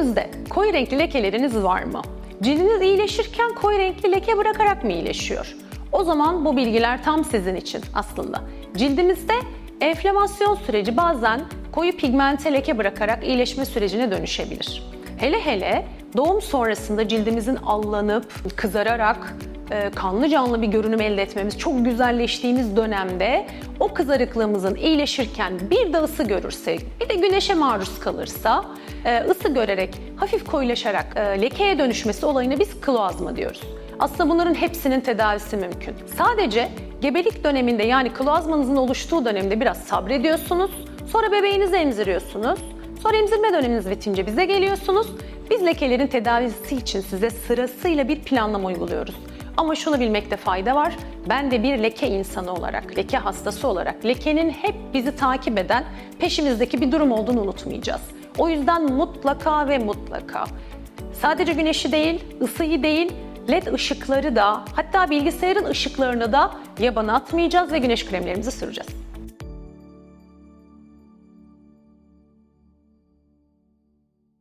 Cildinizde koyu renkli lekeleriniz var mı? Cildiniz iyileşirken koyu renkli leke bırakarak mı iyileşiyor? O zaman bu bilgiler tam sizin için aslında. Cildimizde enflamasyon süreci bazen koyu pigmente leke bırakarak iyileşme sürecine dönüşebilir. Hele hele doğum sonrasında cildimizin allanıp kızararak e, kanlı canlı bir görünüm elde etmemiz, çok güzelleştiğimiz dönemde o kızarıklığımızın iyileşirken bir de ısı görürsek, bir de güneşe maruz kalırsa ısı görerek, hafif koyulaşarak e, lekeye dönüşmesi olayına biz kloazma diyoruz. Aslında bunların hepsinin tedavisi mümkün. Sadece gebelik döneminde yani kloazmanızın oluştuğu dönemde biraz sabrediyorsunuz. Sonra bebeğinizi emziriyorsunuz. Sonra emzirme döneminiz bitince bize geliyorsunuz. Biz lekelerin tedavisi için size sırasıyla bir planlama uyguluyoruz. Ama şunu bilmekte fayda var. Ben de bir leke insanı olarak, leke hastası olarak lekenin hep bizi takip eden peşimizdeki bir durum olduğunu unutmayacağız. O yüzden mutlaka ve mutlaka sadece güneşi değil, ısıyı değil, led ışıkları da hatta bilgisayarın ışıklarını da yabana atmayacağız ve güneş kremlerimizi süreceğiz.